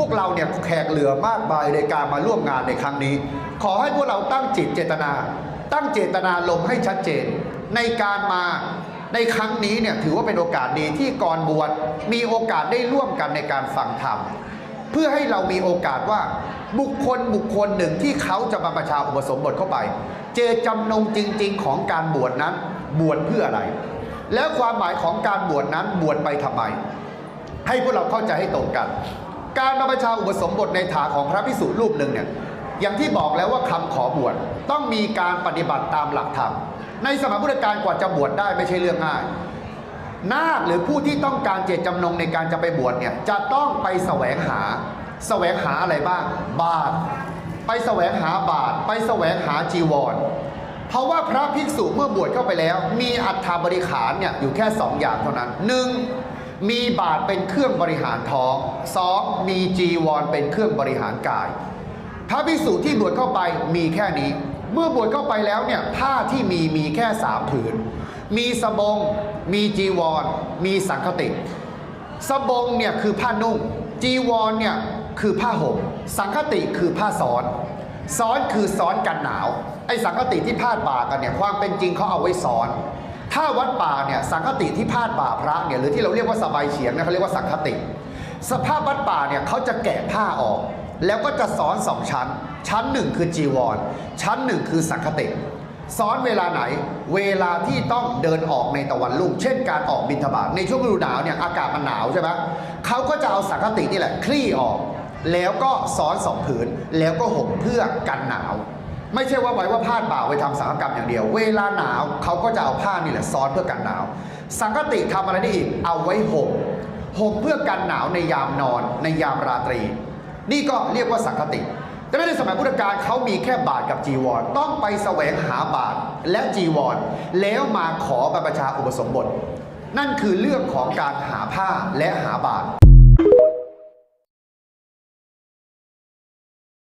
พวกเราเนี่ยแขกเหลือมากมายในการมาร่วมงานในครั้งนี้ ขอให้พวกเราตั้งจิตเจตนา ตั้งเจตนาลมให้ชัดเจน ในการมาในครั้งนี้เนี่ยถือว่าเป็นโอกาสดีที่ก่อนบวชมีโอกาสได้ร่วมกันในการฟังธรรมเพื่อให้เรามีโอกาสว่าบุคคลบุคคลหนึ่งที่เขาจะมาประชาอุปสมบทเข้าไป เจตจำนงจริง ๆ ของการบวชนั้นบวชเพื่ออะไร แล้วความหมายของการบวชนั้นบวชไปทำไม ให้พวกเราเข้าใจให้ตรงกัน การมาประชาอุปสมบทในฐานของพระพิสุรูปหนึ่งเนี่ยอย่างที่บอกแล้วว่าคำขอบวชต้องมีการปฏิบัติตามหลักธรรมในสมัยพุทธกาลกว่าจะบวชได้ไม่ใช่เรื่องง่าย นาคหรือผู้ที่ต้องการเจตจำนงในการจะไปบวชเนี่ยจะต้องไปแสวงหา แสวงหาอะไรบ้าง บาตรไปแสวงหาบาตรไปแสวงหาจีวร เพราะว่าพระภิกษุเมื่อบวชเข้าไปแล้ว มีอัฐบริขารเนี่ยอยู่แค่สองอย่างเท่านั้นหนึ่ง มีบาตรเป็นเครื่องบริหารท้องสองมีจีวรเป็นเครื่องบริหารกาย พระภิกษุที่บวชเข้าไปมีแค่นี้ เมื่อบวชเข้าไปแล้วเนี่ยผ้าที่มีมีแค่สามผืน มีสบง มีจีวร มีสังคติ สบงเนี่ยคือผ้านุ่ง จีวรเนี่ยคือผ้าห่ม สังคติคือผ้าซ้อนซ้อนคือซ้อนกันหนาว ไอ้สังคติที่พาดบ่ากันเนี่ยความเป็นจริงเขาเอาไว้ซ้อน ถ้าวัดป่าเนี่ยสังคติที่พาดบ่าพระเนี่ยหรือที่เราเรียกว่าสบายเฉียงเนี่ยเขาเรียกว่าสังคติ สภาพวัดป่าเนี่ยเขาจะแกะผ้าออก แล้วก็จะซ้อนสองชั้น ชั้นหนึ่งคือจีวร ชั้นหนึ่งคือสังคติซ้อนเวลาไหน เวลาที่ต้องเดินออกในตะวันรุ่งเช่นการออกบินทบาทในช่วงฤดูหนาวเนี่ยอากาศมันหนาวใช่ไหมเขาก็จะเอาสังคตินี่แหละคลี่ออก แล้วก็ซ้อนสองผืนแล้วก็ห่มเพื่อกันหนาว ไม่ใช่ว่าไว้ว่าผ้าบ่าไว้ทำสังฆกรรมอย่างเดียว เวลาหนาวเขาก็จะเอาผ้านี่แหละซ้อนเพื่อกันหนาว สังคติทำอะไรได้อีก เอาไว้ห่มห่มเพื่อกันหนาวในยามนอน ในยามราตรี นี่ก็เรียกว่าสังคติ แต่ในสมัยพุทธกาลเขามีแค่บาทกับจีวร ต้องไปแสวงหาบาทและจีวร แล้วมาขอบรรพชาอุปสมบท นั่นคือเรื่องของการหาผ้าและหาบาท